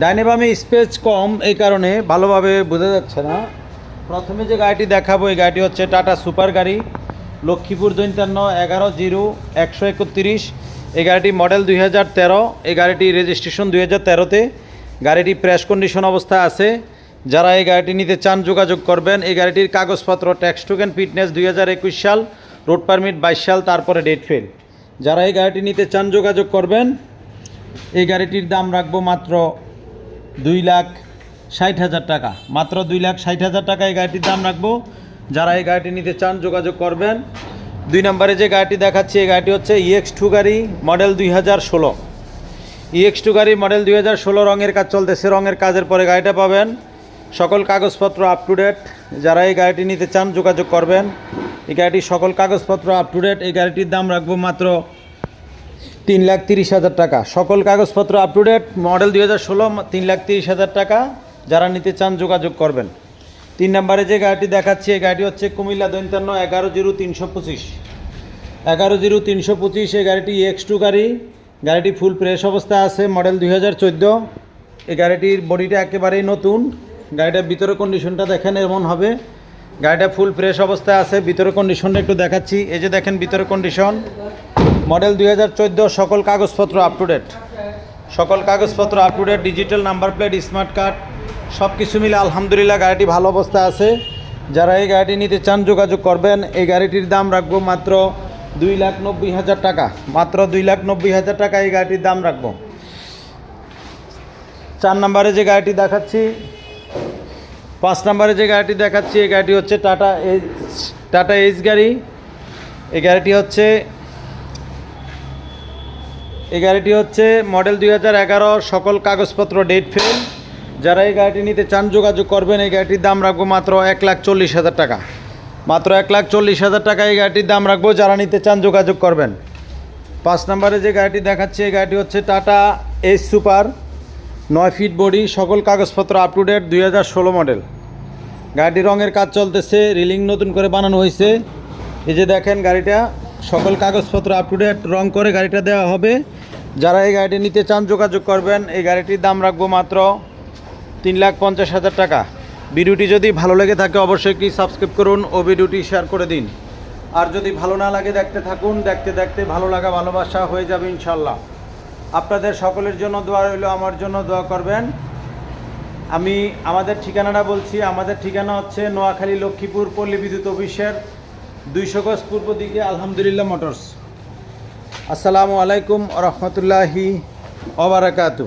ডাইনে বামে স্পেস কম, এই কারণে ভালোভাবে বোঝা যাচ্ছে না। প্রথমে যে গাড়িটি দেখাবো, এই গাড়িটি হচ্ছে টাটা সুপার গাড়ি, লক্ষ্মীপুর দৈন্তান্ন এগারো জিরো একশো একত্রিশ। এই গাড়িটি মডেল দুই হাজার তেরো, এই গাড়িটি রেজিস্ট্রেশন দুই হাজার তেরোতে। গাড়িটি প্রেস কন্ডিশন অবস্থা আছে। যারা এই গাড়িটি নিতে চান, যোগাযোগ করবেন। এই গাড়িটির কাগজপত্র, ট্যাক্স টোকেন ফিটনেস দুই হাজার একুশ সাল, রোড পারমিট বাইশ সাল, তারপরে ডেট ফেল। যারা এই গাড়িটি নিতে চান, যোগাযোগ করবেন। এই গাড়িটির দাম রাখব মাত্র দুই লাখ ষাট হাজার টাকা। মাত্র দুই লাখ ষাট হাজার টাকা এই গাড়িটির দাম রাখব। যারা এই গাড়িটি নিতে চান, যোগাযোগ করবেন। দুই নম্বরে যে গাড়িটি দেখাচ্ছি, এই গাড়িটি হচ্ছে ইএক্স টু গাড়ি মডেল দুই হাজার ষোলো। ইএক্স টু গাড়ি মডেল দুই হাজার ষোলো, রঙের কাজ চলতেছে। রঙের কাজের পরে গাড়িটা পাবেন। সকল কাগজপত্র আপ টু ডেট যারা এই গাড়িটি নিতে চান, যোগাযোগ করবেন। এই গাড়িটির সকল কাগজপত্র আপ টু ডেট এই গাড়িটির দাম রাখব মাত্র তিন লাখ তিরিশ হাজার টাকা। সকল কাগজপত্র আপ টু ডেট মডেল দুই হাজার ষোলো, তিন লাখ তিরিশ হাজার টাকা যারা নিতে চান যোগাযোগ করবেন। তিন নম্বরে যে গাড়িটি দেখাচ্ছি, এই গাড়িটি হচ্ছে কুমিল্লা দৈন্তান্ন এগারো জিরো তিনশো পঁচিশ। এগারো জিরো তিনশো পঁচিশ, এই গাড়িটি এক্স টু গাড়ি। গাড়িটি ফুল প্রেস অবস্থায় আছে মডেল দুই হাজার চোদ্দ। এই গাড়িটির বডিটা একেবারেই নতুন। গাড়িটার ভিতরে কন্ডিশনটা দেখেন, এমন হবে। গাড়িটা ফুল ফ্রেশ অবস্থায় আছে, ভিতরে কন্ডিশনটা একটু দেখাচ্ছি। এই যে দেখেন, ভিতরে কন্ডিশন মডেল দুই হাজার চোদ্দ, সকল কাগজপত্র আপ টু ডেট সকল কাগজপত্র up to date digital number plate smart card সব কিছু মিলে আলহামদুলিল্লাহ গাড়িটি ভালো অবস্থায় আছে। যারা এই গাড়িটি নিতে চান, যোগাযোগ করবেন। এই গাড়িটির দাম রাখব মাত্র দুই লাখ নব্বই হাজার টাকা। মাত্র দুই লাখ নব্বই হাজার টাকা এই গাড়িটির দাম রাখব। চার নম্বরে যে গাড়িটি দেখাচ্ছি, পাঁচ নম্বরে যে গাড়িটি দেখাচ্ছি, এই গাড়িটি হচ্ছে টাটা এইচ টাটা এইচ গাড়ি। এই গাড়িটি হচ্ছে এই গাড়িটি হচ্ছে মডেল দুই হাজার এগারো, সকল কাগজপত্র ডেট ফেল যারা এই গাড়িটি নিতে চান, যোগাযোগ করবেন। এই গাড়িটির দাম রাখব মাত্র এক লাখ চল্লিশ হাজার টাকা। মাত্র এক লাখ চল্লিশ হাজার টাকা এই গাড়িটির দাম রাখব। যারা নিতে চান, যোগাযোগ করবেন। পাঁচ নম্বরে যে গাড়িটি দেখাচ্ছে, এই গাড়িটি হচ্ছে টাটা এস সুপার, নয় ফিট বডি, সকল কাগজপত্র আপ টু ডেট দুই ষোলো মডেল। গাড়িটি রঙের কাজ চলতেছে, রিলিং নতুন করে বানানো হয়েছে। এই যে দেখেন গাড়িটা সকল কাগজপত্র আপ টু ডেট রং করে গাড়িটা দেওয়া হবে। যারা এই গাড়িটি নিতে চান, যোগাযোগ করবেন। এই গাড়িটির দাম রাখব মাত্র তিন লাখ পঞ্চাশ হাজার টাকা। ভিডিওটি যদি ভালো লেগে থাকে, অবশ্যই কি সাবস্ক্রাইব করুন ও ভিডিওটি শেয়ার করে দিন। আর যদি ভালো না লাগে, দেখতে থাকুন। দেখতে দেখতে ভালো লাগা, ভালোবাসা হয়ে যাবে ইনশাল্লাহ আপনাদের সকলের জন্য দোয়া রইল, আমার জন্য দোয়া করবেন। আমি, আমাদের ঠিকানাটা বলছি। আমাদের ঠিকানা হচ্ছে নোয়াখালী লক্ষ্মীপুর পল্লী বিদ্যুৎ অফিসের দুইশো গজ পূর্ব দিকে আলহামদুলিল্লাহ মোটরস। আসসালামু আলাইকুম রহমতুল্লাহি ওবরাকাতু